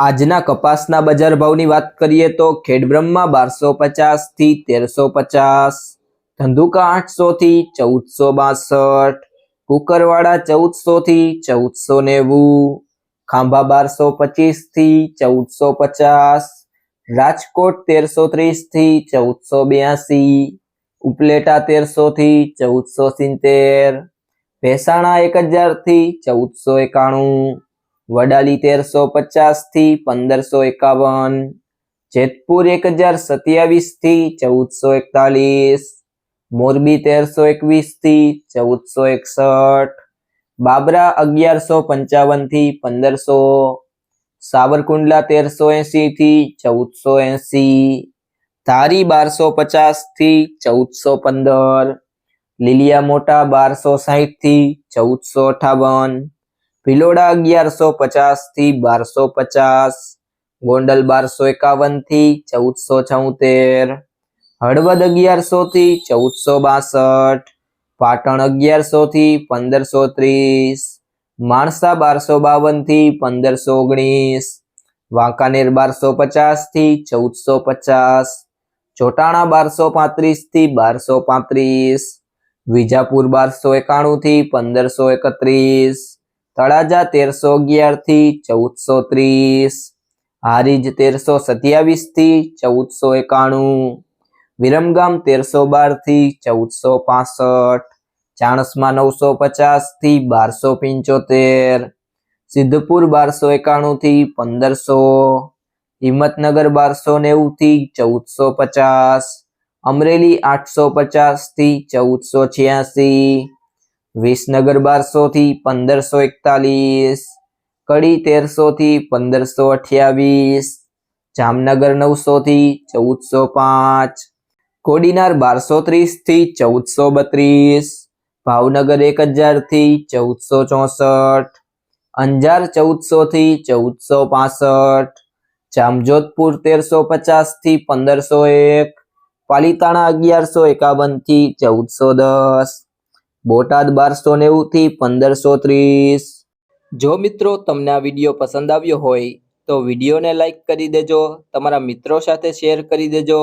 આજના કપાસના બજાર ભાવની વાત કરીએ તો ખેડબ્રહ્મા બારસો પચાસથી તેરસો પચાસ, ધંધુકા આઠસોથી ચૌદસો બાસઠ, કુકરવાડા ચૌદસોથી ચૌદસો નેવું, ખાંભા બારસો પચીસથી ચૌદસો પચાસ, રાજકોટ તેરસો ત્રીસથી ચૌદસો બ્યાસી, ઉપલેટા તેરસો થી ચૌદસો સિત્તેર, ભેસાણા એક હજારથી ચૌદસો એકાણું વડાલી તેરસો પચાસથી પંદરસો એકાવન, જેતપુર એક હજાર સત્યાવીસથી ચૌદસો એકતાલીસ, મોરબી તેરસો એકવીસથી ચૌદસો એકસઠ, બાબરા અગિયારસો પંચાવનથી પંદરસો, સાવરકુંડલા તેરસો એસી થી ચૌદસો એસી, ધારી બારસો પચાસથી ચૌદસો પંદર, લીલિયા મોટા બારસો સાહીઠથી ચૌદસો અઠાવન ભિલોડા અગિયારસો પચાસથી બારસો પચાસ, ગોંડલ બારસો એકાવનથી ચૌદસો છોતેર, હળવદ અગિયારસો થી ચૌદસો બાસઠ, પાટણ અગિયારસો થી પંદરસો ત્રીસ, માણસા બારસો બાવનથી પંદરસો ઓગણીસ, વાંકાનેર બારસો પચાસથી ચૌદસો પચાસ, ચોટાણા બારસો પાંત્રીસથી બારસો પાંત્રીસ, વિજાપુર બારસો એકાણું થી પંદરસો એકત્રીસ તળાજા તેરસો અગિયારથી ચૌદસો ત્રીસ. હારીજ તેરસો સત્યાવીસથી ચૌદસો એકાણું. વિરમગામ તેરસો બારથી ચૌદસો પાસઠ. ચાણસમાં નવસો પચાસથી બારસો પંચોતેર. સિદ્ધપુર બારસો એકાણું થી પંદરસો. હિંમતનગર બારસો નેવું થી ચૌદસો પચાસ. અમરેલી આઠસો પચાસથી ચૌદસો છ્યાસી. વિસનગર બારસો થી પંદરસો એકતાલીસ, કડી તેરસો થી પંદરસો અઠ્યાવીસ, જામનગર નવસો થી ચૌદસો પાંચ, કોડીનાર બારસો ત્રીસથી ચૌદસો બત્રીસ, ભાવનગર એક હજારથી ચૌદસો ચોસઠ, અંજાર ચૌદસો થી ચૌદસો પાસઠ, જામજોધપુર તેરસો પચાસથી પંદરસો એક, પાલીતાણા અગિયારસો એકાવનથી ચૌદસો દસ બોટાદ બારસો નેવું થી પંદરસો ત્રીસ. જો મિત્રો તમને આ વીડિયો પસંદ આવ્યો હોય, તો વિડીયોને લાઇક કરી દેજો, તમારા મિત્રો સાથે શેર કરી દેજો,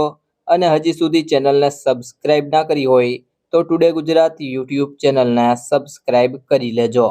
અને હજી સુધી ચેનલને સબસ્ક્રાઇબ ના કરી હોય, તો ટુડે ગુજરાત યુટ્યુબ ચેનલને સબસ્ક્રાઇબ કરી લેજો.